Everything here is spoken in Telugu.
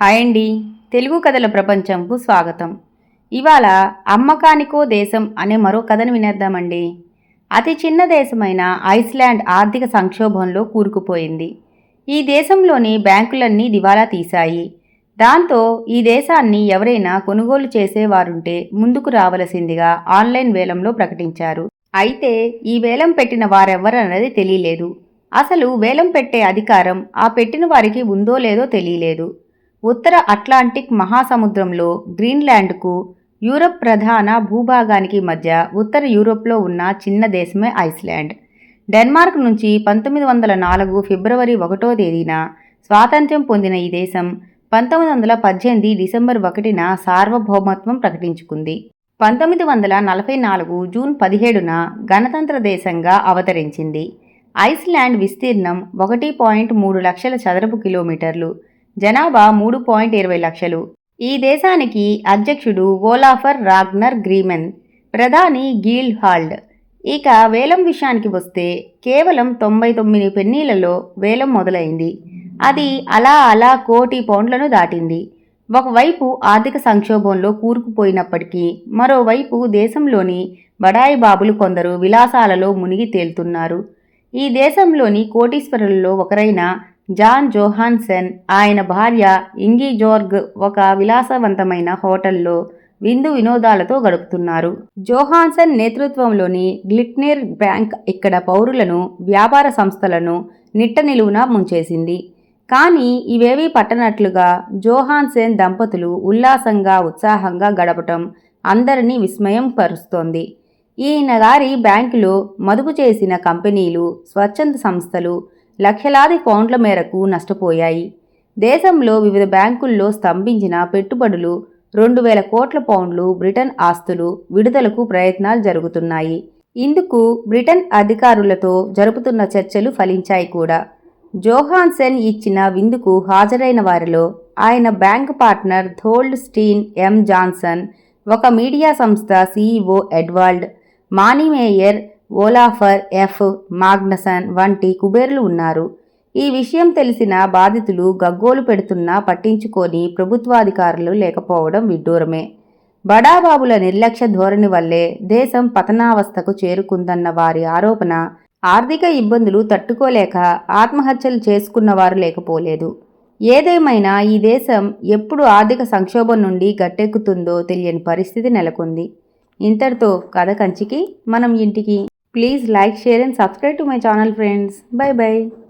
హాయ్ అండి తెలుగు కథల ప్రపంచంకు స్వాగతం. ఇవాళ అమ్మకానికో దేశం అనే మరో కథను వినేద్దామండి. అతి చిన్న దేశమైన ఐస్లాండ్ ఆర్థిక సంక్షోభంలో కూరుకుపోయింది. ఈ దేశంలోని బ్యాంకులన్నీ దివాలా తీశాయి. దాంతో ఈ దేశాన్ని ఎవరైనా కొనుగోలు చేసేవారుంటే ముందుకు రావలసిందిగా ఆన్లైన్ వేలంలో ప్రకటించారు. అయితే ఈ వేలం పెట్టిన వారెవ్వరన్నది తెలియలేదు. అసలు వేలం పెట్టే అధికారం ఆ పెట్టిన వారికి ఉందో లేదో తెలియలేదు. ఉత్తర అట్లాంటిక్ మహాసముద్రంలో గ్రీన్లాండ్కు యూరప్ ప్రధాన భూభాగానికి మధ్య ఉత్తర యూరోప్లో ఉన్న చిన్న దేశమే ఐస్లాండ్. డెన్మార్క్ నుంచి పంతొమ్మిది వందల నాలుగు ఫిబ్రవరి ఒకటో తేదీన స్వాతంత్ర్యం పొందిన ఈ దేశం పంతొమ్మిది వందల పద్దెనిమిది డిసెంబర్ ఒకటిన సార్వభౌమత్వం ప్రకటించుకుంది. పంతొమ్మిది వందల నలభై నాలుగు జూన్ పదిహేడున గణతంత్ర దేశంగా అవతరించింది. ఐస్లాండ్ విస్తీర్ణం ఒకటి పాయింట్ మూడు లక్షల చదరపు కిలోమీటర్లు జనాభా మూడు పాయింట్ ఇరవై లక్షలు. ఈ దేశానికి అధ్యక్షుడు ఓలాఫర్ రాగ్నర్ గ్రీమెన్ ప్రధాని గీల్ హాల్డ్ ఇక వేలం విషయానికి వస్తే కేవలం తొంభై తొమ్మిది పెన్నీలలో వేలం మొదలైంది. అది అలా అలా కోటి పౌండ్లను దాటింది. ఒకవైపు ఆర్థిక సంక్షోభంలో కూరుకుపోయినప్పటికీ మరోవైపు దేశంలోని బడాయి బాబులు కొందరు విలాసాలలో మునిగి తేలుతున్నారు. ఈ దేశంలోని కోటీశ్వరులలో ఒకరైన జాన్ జోహాన్సెన్ ఆయన భార్య ఇంగి జోర్గ్ ఒక విలాసవంతమైన హోటల్లో విందు వినోదాలతో గడుపుతున్నారు. జోహాన్సన్ నేతృత్వంలోని గ్లిట్నేర్ బ్యాంక్ ఇక్కడ పౌరులను వ్యాపార సంస్థలను నిట్ట నిలువున ముంచేసింది. కానీ ఇవేవీ పట్టనట్లుగా జోహాన్సెన్ దంపతులు ఉల్లాసంగా ఉత్సాహంగా గడపటం అందరినీ విస్మయం పరుస్తోంది. ఈయన గారి బ్యాంకులో మదుపు చేసిన కంపెనీలు స్వచ్ఛంద సంస్థలు లక్షలాది పౌండ్ల మేరకు నష్టపోయాయి. దేశంలో వివిధ బ్యాంకుల్లో స్తంభించిన పెట్టుబడులు రెండు వేల కోట్ల పౌండ్లు బ్రిటన్ ఆస్తులు విడుదలకు ప్రయత్నాలు జరుగుతున్నాయి. ఇందుకు బ్రిటన్ అధికారులతో జరుపుతున్న చర్చలు ఫలించాయి కూడా. జోహాన్సెన్ ఇచ్చిన విందుకు హాజరైన వారిలో ఆయన bank partner Thorsteinn M Jonsson ఒక మీడియా సంస్థ సీఈఓ ఎడ్వాల్డ్ మానిమేయర్ ఓలాఫర్ ఎఫ్ మాగ్నసన్ వంటి కుబేర్లు ఉన్నారు. ఈ విషయం తెలిసిన బాధితులు గగ్గోలు పెడుతున్నా పట్టించుకొని ప్రభుత్వాధికారులు లేకపోవడం విడ్డూరమే. బడాబాబుల నిర్లక్ష్య ధోరణి వల్లే దేశం పతనావస్థకు చేరుకుందన్న వారి ఆరోపణ ఆర్థిక ఇబ్బందులు తట్టుకోలేక ఆత్మహత్యలు చేసుకున్నవారు లేకపోలేదు. ఏదేమైనా ఈ దేశం ఎప్పుడు ఆర్థిక సంక్షోభం నుండి గట్టెక్కుతుందో తెలియని పరిస్థితి నెలకొంది. ఇంతటితో కథ కంచికి మనం ఇంటికి Please like, share and subscribe to my channel friends. Bye bye.